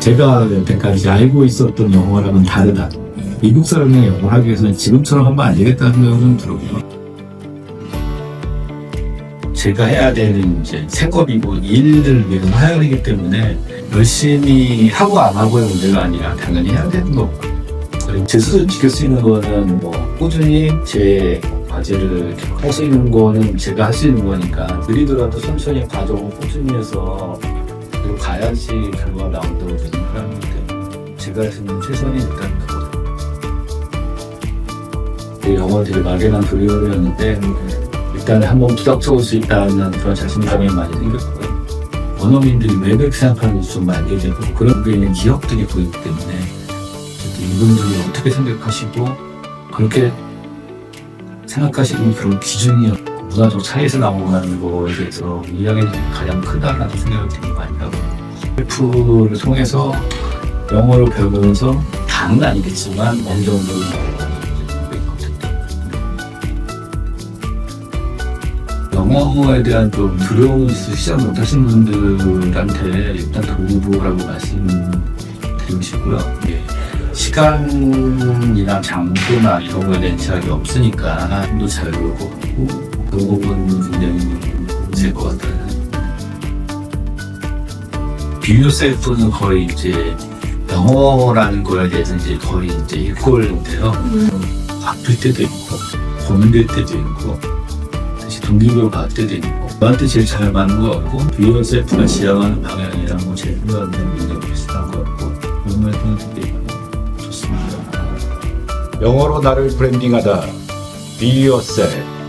제가 여태까지 알고 있었던 영어랑은 다르다. 미국 사람이 영어 하기 위해서는 지금처럼 하면 안 되겠다는 생각은 들었고요. 제가 해야 되는 이제 생업이고 일을 위해서 해야 되기 때문에 열심히 하고 안 하고의 문제가 아니라 당연히 해야 되는 거고 그리고 제 스스로 지킬 수 있는 거는 뭐 꾸준히 제 과제를 할수 있는 거는 제가 할 수 있는 거니까 느리더라도 천천히 과정을 꾸준히 해서 가야지 결과가 나온다고 생각하는데 제가 할 수 있는 최선이 일단 그거죠. 영어 되게 막연한 도리어였는데 일단 한번 부닥쳐올 수 있다는 그런 자신감이 많이 생겼고요. 원어민들이 왜 그렇게 생각하는지 좀 알게 되고 그런 게 있는 기억들이 보이기 때문에 이분들이 어떻게 생각하시고 그렇게 생각하시는 그런 기준이 문화적 차이에서 나오는 거에 대해서 이야기 가장 크다라는 생각을 되게 많이 하고 셀프를 통해서 영어를 배우면서 다는 아니겠지만 어느 정도 공부 있거든요. 영어에 대한 좀 두려움을 시작 못하신 분들한테 일단 동부라고 말씀드리고 싶고요. 예. 시간이나 장소나 이런 거에 대한 제약이 없으니까 좀더 같고 그 부분 굉장히 좋을 것 같아요. 비유 셀프는 거의 이제 영어라는 거에 대해서 이제 거의 이제 이퀄인데요. 아플 때도 있고 고민될 때도 있고 다시 동기부여 받을 때도 있고 저한테 제일 잘 맞는 것 같고 비유 셀프가 지향하는 방향이랑 뭐 제일 생각하는 굉장히 비슷한 것 같고 그런 말씀을 되게 좋습니다. 영어로 나를 브랜딩하다. Be yourself.